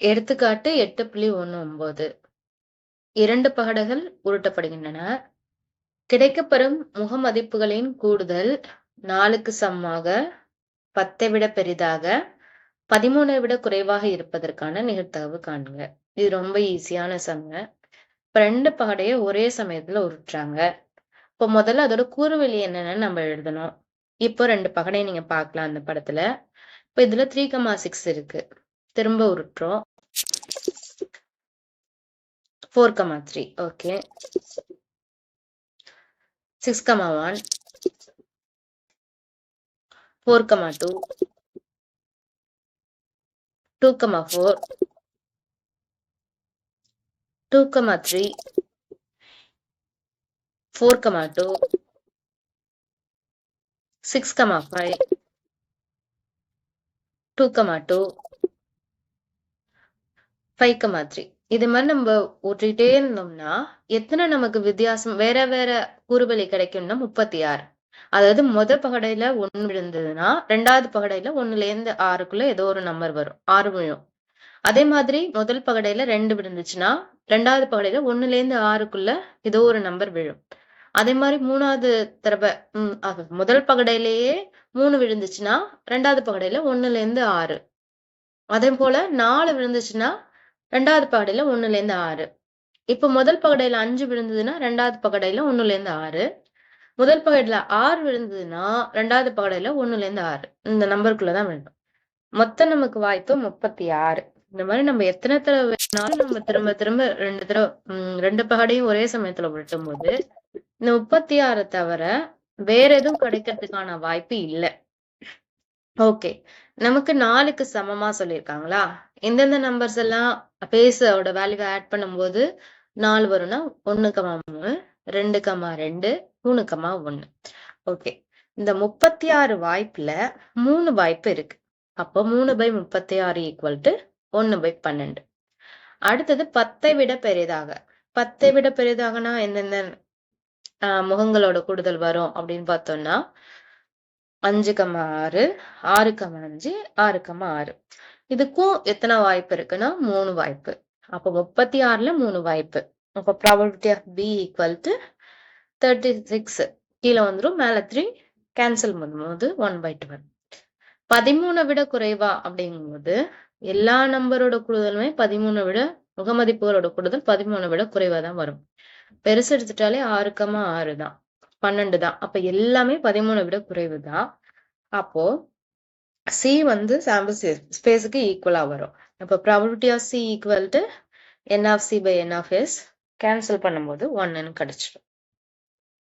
எடுத்துக்காட்டு எட்டு புள்ளி ஒன்று ஒன்பது. இரண்டு பகடைகள் உருட்டப்படுகின்றன. கிடைக்கப்பெறும் முகமதிப்புகளின் கூடுதல் நாலுக்கு சமமாக பத்தை விட பெரிதாக பதிமூணை விட குறைவாக இருப்பதற்கான நிகழ்த்தகவு காணுங்க இது ரொம்ப ஈஸியான சம்ங்க இப்ப ரெண்டு பகடையை ஒரே சமயத்துல உருட்டுறாங்க. இப்போ முதல்ல அதோட கூறுவெளி என்னன்னு நம்ம எழுதணும். இப்போ ரெண்டு பகடையை நீங்க பார்க்கலாம் அந்த படத்துல. இப்ப இதுல த்ரீ கமா சிக்ஸ் இருக்கு. திரும்ப உருட்டுறோம். Four comma three okay six comma one four comma two two comma four two comma three four comma two six comma five two comma two five comma three இது மாதிரி நம்ம ஓட்டிகிட்டே இருந்தோம்னா எத்தனை நமக்கு வித்தியாசம் வேற வேற கூறுவலி கிடைக்கும்னா முப்பத்தி ஆறு அதாவது முத பகடையில ஒண்ணு விழுந்ததுன்னா ரெண்டாவது பகடையில ஒண்ணுல இருந்து ஆறுக்குள்ள ஏதோ ஒரு நம்பர் வரும் ஆறு விழும். அதே மாதிரி முதல் பகடையில ரெண்டு விழுந்துச்சுன்னா ரெண்டாவது பகடையில ஒண்ணுல இருந்து ஆறுக்குள்ள ஏதோ ஒரு நம்பர் விழும். அதே மாதிரி மூணாவது தடவை உம் முதல் பகடையிலேயே மூணு விழுந்துச்சுன்னா ரெண்டாவது பகடையில ஒண்ணுல இருந்து ஆறு. அதே போல நாலு விழுந்துச்சுன்னா ரெண்டாவது பகடையில ஒண்ணுல இருந்து ஆறு. இப்ப முதல் பகடையில அஞ்சு விழுந்ததுன்னா ரெண்டாவது பகடையில ஒண்ணுல இருந்து ஆறு. முதல் பகடையில ஆறு விழுந்ததுன்னா ரெண்டாவது பகடையில ஒண்ணுல இருந்து ஆறு. இந்த நம்பருக்குள்ளதான் வேண்டும் மொத்தம் நமக்கு வாய்ப்பு முப்பத்தி ஆறு இந்த மாதிரி நம்ம எத்தனை தடவை வேணாலும் நம்ம திரும்ப திரும்ப ரெண்டு தடவை உம் ரெண்டு பகடையும் ஒரே சமயத்துல விட்டும் போது இந்த முப்பத்தி ஆறு தவிர வேற எதுவும் கிடைக்கிறதுக்கான வாய்ப்பு இல்லை. ஓகே நமக்கு நாலுக்கு சமமா சொல்லியிருக்காங்களா? எந்தெந்த நம்பர்ஸ் எல்லாம் பேஸோட வேல்யூவை ஆட் பண்ணும்போது நாலு வரும்னா ஒன்னு கமா மூணு ரெண்டு கமா ரெண்டு மூணு கமா ஒன்னு ஓகே இந்த முப்பத்தி ஆறு வாய்ப்புல மூணு வாய்ப்பு இருக்கு. அப்போ மூணு பை முப்பத்தி ஆறு ஈக்குவல் டு ஒன்னு பை பன்னெண்டு. அடுத்தது பத்தை விட பெரிதாக. பத்தை விட பெரியதாகனா எந்தெந்த முகங்களோட கூடுதல் வரும் அப்படின்னு பார்த்தோம்னா அஞ்சு கம்மா ஆறு ஆறு கம்மா அஞ்சு ஆறு கம்மா ஆறு. இதுக்கும் எத்தனை வாய்ப்பு இருக்குன்னா மூணு வாய்ப்பு. அப்போ முப்பத்தி ஆறுல மூணு வாய்ப்பு. அப்போ probability of P equal to thirty six கீழே வந்துடும் மேல த்ரீ கேன்சல் பண்ணும்போது ஒன் பை டுவெல் பதிமூணை விட குறைவா அப்படிங்கும்போது எல்லா நம்பரோட கூடுதலுமே பதிமூணை விட முகமதிப்புகளோட கூடுதல் பதிமூணை விட குறைவா தான் வரும். பெருசு எடுத்துட்டாலே ஆறுக்கமா ஆறு தான் பன்னெண்டு தான். அப்ப எல்லாமே பதிமூணை விட குறைவு தான். அப்போ சி வந்து சாம்பிள் ஸ்பேஸுக்கு ஈக்குவலா வரும். அப்போ probability of C equal to N of C by N of S cancel பண்ணும்போது ஒன்னு கிடைச்சிடும்.